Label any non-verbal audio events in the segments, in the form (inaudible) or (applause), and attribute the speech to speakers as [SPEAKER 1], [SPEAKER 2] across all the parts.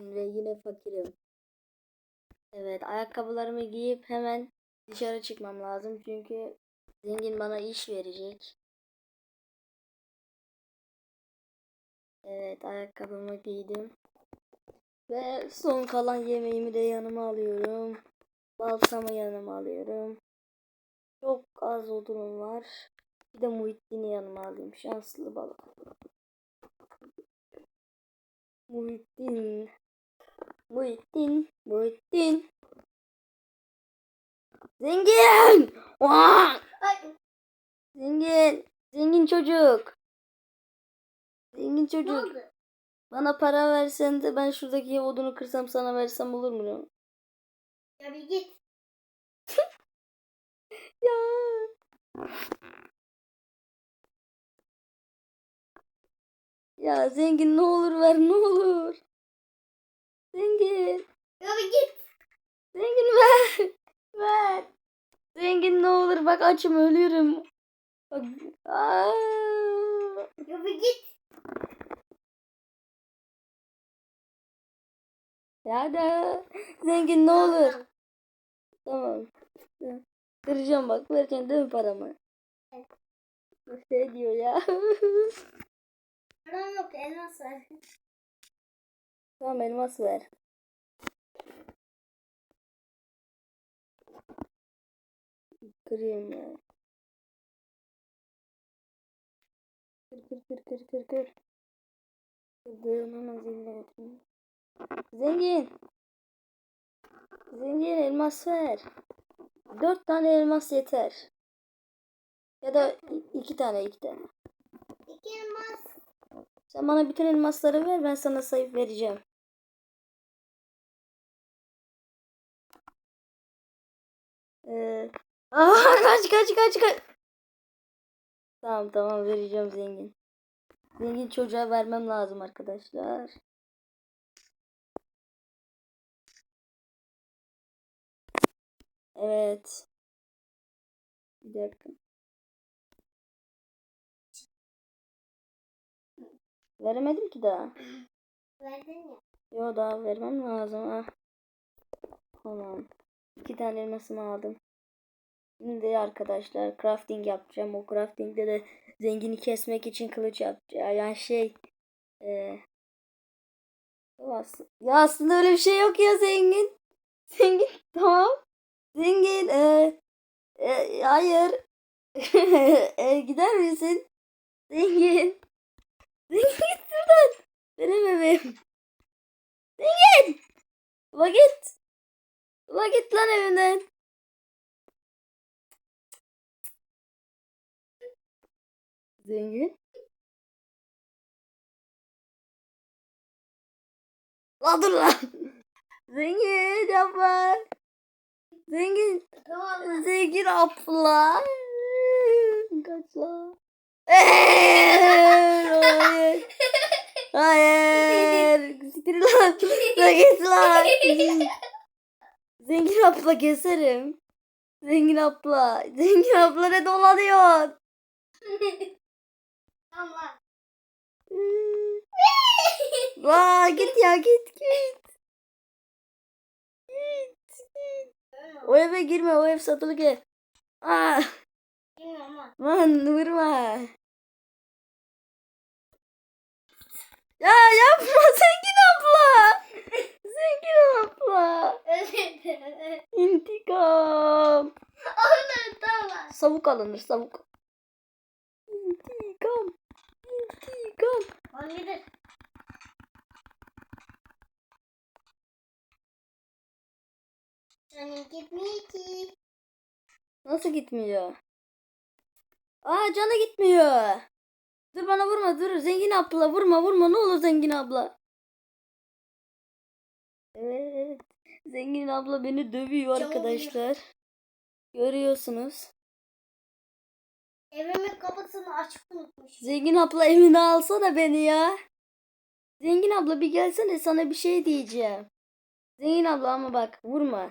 [SPEAKER 1] ve yine fakirim. Evet ayakkabılarımı giyip hemen dışarı çıkmam lazım çünkü zengin bana iş verecek. Evet ayakkabımı giydim. Ve son kalan yemeğimi de yanıma alıyorum. Balsamı yanıma alıyorum. Çok az odunum var. Bir de Muhittin'i yanıma alayım. Şanslı balık. Muhittin. Muhittin. Muhittin. Zengin!
[SPEAKER 2] Ay,
[SPEAKER 1] Zengin. Zengin çocuk. Zengin çocuk. Bana para versen de ben şuradaki odunu kırsam sana versem olur mu?
[SPEAKER 2] Ya bir git. (laughs)
[SPEAKER 1] Ya. Ya zengin ne olur ver ne olur. Zengin.
[SPEAKER 2] Bir git.
[SPEAKER 1] Zengin ver. (laughs) Ver. Zengin ne olur bak açım ölüyorum. Bak. Aa.
[SPEAKER 2] Bir git.
[SPEAKER 1] Ya da zengin ne olur. Tamam. Kıracağım bak vereceksin değil mi paramı?
[SPEAKER 2] Evet.
[SPEAKER 1] Şey diyor ya. (laughs)
[SPEAKER 2] Param yok elmas ver.
[SPEAKER 1] Tamam elmas ver. Kırayım ya. Kır kır kır kır kır kır. Kırdığım hemen zengine götüreyim. Zengin. Zengin elmas ver. Dört tane elmas yeter. Ya da iki tane iki tane.
[SPEAKER 2] İki elmas.
[SPEAKER 1] Sen bana bütün elmasları ver ben sana sayıp vereceğim. Ee, Aa, (laughs) kaç kaç kaç kaç. Tamam tamam vereceğim zengin. Zengin çocuğa vermem lazım arkadaşlar. Evet. Bir dakika. Veremedim ki daha.
[SPEAKER 2] Verdin ya.
[SPEAKER 1] Yo daha vermem lazım ha. Tamam. İki tane elmasımı aldım. Şimdi arkadaşlar crafting yapacağım. O craftingde de zengini kesmek için kılıç yapacağım. Yani şey e, ya as- ya aslında öyle bir şey yok ya zengin. (laughs) Zengin tamam. Zengin e, e, hayır. (laughs) e, gider misin? Zengin. (laughs) Zengin git buradan. Benim evim. Zengin. Ula git. Ula git lan evimden. Zengin. La dur lan. (laughs) Zengin yapma. Zengin.
[SPEAKER 2] Tamam.
[SPEAKER 1] Zengin abla. Kaç lan. (laughs) Hayır. Hayır. Siktir lan. La git lan. (laughs) Zengin abla keserim. Zengin abla. (laughs) Zengin abla ne dolanıyor? (laughs)
[SPEAKER 2] Tamam lan.
[SPEAKER 1] La git ya git git. O eve girme o ev satılık ev. Aa,
[SPEAKER 2] Bilmiyorum lan.
[SPEAKER 1] vurma. Ya yapma (laughs) zengin abla. Zengin abla.
[SPEAKER 2] Özür dilerim.
[SPEAKER 1] İntikam.
[SPEAKER 2] Oğlum tamam.
[SPEAKER 1] Savuk alınır savuk. İntikam. İntikam.
[SPEAKER 2] Lan gidir. Senin gitmiyor ki.
[SPEAKER 1] Nasıl gitmiyor? Aa canı gitmiyor. Dur bana vurma dur. Zengin abla vurma vurma ne olur zengin abla. Evet. Zengin abla beni dövüyor
[SPEAKER 2] Çabuk
[SPEAKER 1] arkadaşlar. Görüyorsunuz.
[SPEAKER 2] Evimin kapısını açık unutmuş.
[SPEAKER 1] Zengin abla evine alsana beni ya. Zengin abla bir gelsene sana bir şey diyeceğim. Zengin abla ama bak vurma.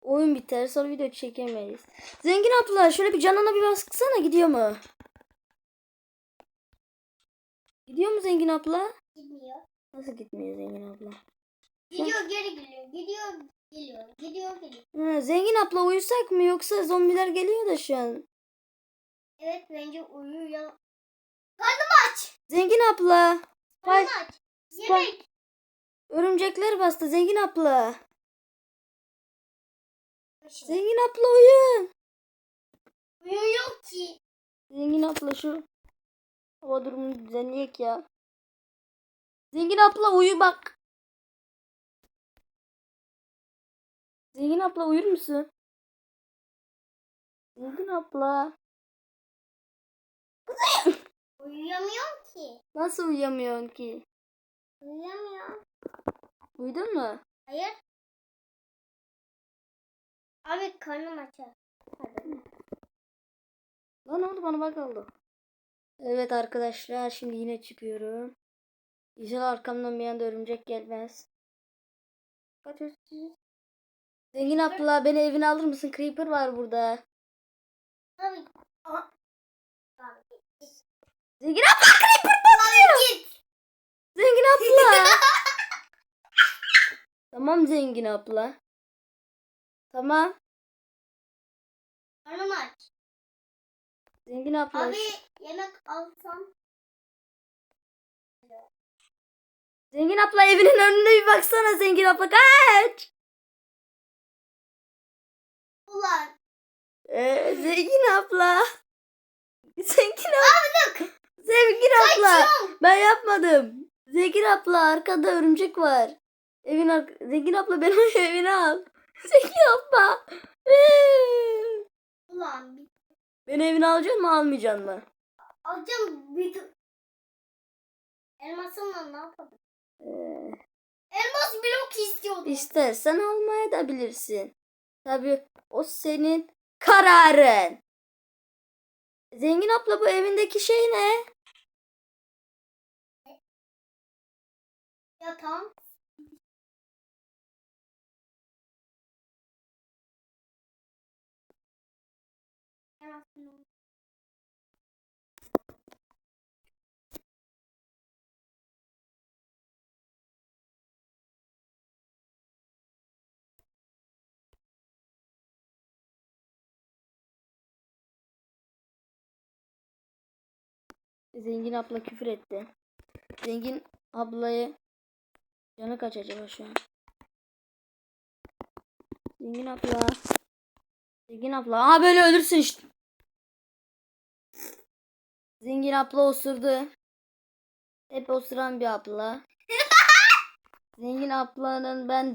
[SPEAKER 1] Oyun biter sonra video çekemeyiz. Zengin abla şöyle bir canına bir baksana gidiyor mu? Gidiyor mu zengin abla?
[SPEAKER 2] Gitmiyor.
[SPEAKER 1] Nasıl gitmiyor zengin abla?
[SPEAKER 2] gidiyor geri geliyor. Gidiyor geliyor. Gidiyor geliyor.
[SPEAKER 1] Ha, zengin abla uyusak mı yoksa zombiler geliyor da şu an.
[SPEAKER 2] Evet bence uyuyalım. Karnım aç.
[SPEAKER 1] Zengin abla.
[SPEAKER 2] Karnım aç. Yemek.
[SPEAKER 1] Örümcekler bastı zengin abla. Zengin abla uyu.
[SPEAKER 2] Uyuyor ki.
[SPEAKER 1] Zengin abla şu hava durumunu düzenleyek ya. Zengin abla uyu bak. Zengin abla uyur musun? Zengin abla.
[SPEAKER 2] Uyuyamıyor ki.
[SPEAKER 1] Nasıl uyuyamıyorsun ki?
[SPEAKER 2] Uyuyamıyor.
[SPEAKER 1] Uyudun mu?
[SPEAKER 2] Hayır. Abi karnım açar.
[SPEAKER 1] Lan oldu bana bak oldu. Evet arkadaşlar şimdi yine çıkıyorum. İnşallah arkamdan bir anda örümcek gelmez. Kaçıyorsunuz? Zengin abla beni evine alır mısın? Creeper var burada.
[SPEAKER 2] Abi. Abi.
[SPEAKER 1] Zengin abla Creeper basıyor.
[SPEAKER 2] Git.
[SPEAKER 1] Zengin abla. (laughs) tamam zengin abla. Tamam.
[SPEAKER 2] Karnım aç.
[SPEAKER 1] Zengin abla.
[SPEAKER 2] Abi yemek alsam.
[SPEAKER 1] Zengin abla evinin önüne bir baksana zengin abla kaç.
[SPEAKER 2] Ulan.
[SPEAKER 1] Ee, zengin abla. Zengin abla. Zengin abla.
[SPEAKER 2] Kaçıyorum.
[SPEAKER 1] Ben yapmadım. Zengin abla arkada örümcek var. Evin ar- Zengin abla benim (laughs) evine al. Zengin abla. (laughs)
[SPEAKER 2] Ulan.
[SPEAKER 1] Beni evine alacaksın mı almayacaksın mı?
[SPEAKER 2] alacağım bir. Elmasımla ne yapalım?
[SPEAKER 1] Ee,
[SPEAKER 2] Elmas blok istiyordum.
[SPEAKER 1] istersen almaya da bilirsin. Tabii o senin kararın. Zengin abla bu evindeki şey ne?
[SPEAKER 2] Ya tamam. Elmasımla-
[SPEAKER 1] Zengin abla küfür etti. Zengin ablayı canı kaç acaba şu an? Zengin abla. Zengin abla. Aa böyle ölürsün işte. Zengin abla osurdu. Hep osuran bir abla. (laughs) Zengin ablanın ben